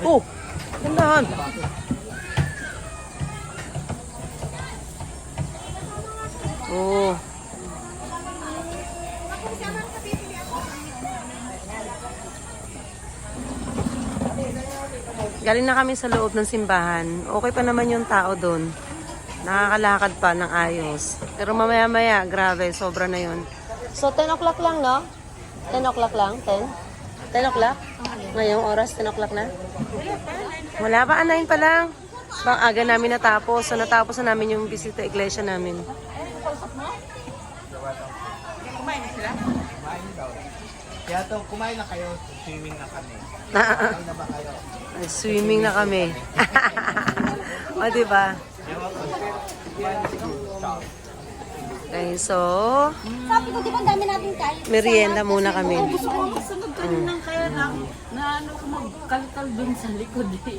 Oh, gandahan. Oh. Galing na kami sa loob ng simbahan. Okay pa naman yung tao doon. Nakakalakad pa ng ayos. Pero mamaya-maya, grabe, sobra na yun. So, 10 o'clock lang, no? 10 o'clock lang? 10? 10 o'clock? Ngayong oras, 10 o'clock na? Wala pa, 9 pa lang. Bang aga namin natapos. So, natapos na namin yung bisita iglesia namin. Kaya to, kumain na kayo, swimming na kami. Kumain na ba kayo? Swimming na kami. o, diba? Okay, so, Sabi ko, di ba ang dami natin tayo? merienda muna kami. Gusto ko kasunod kanina kaya lang na ano ko magkalkal dun sa likod eh.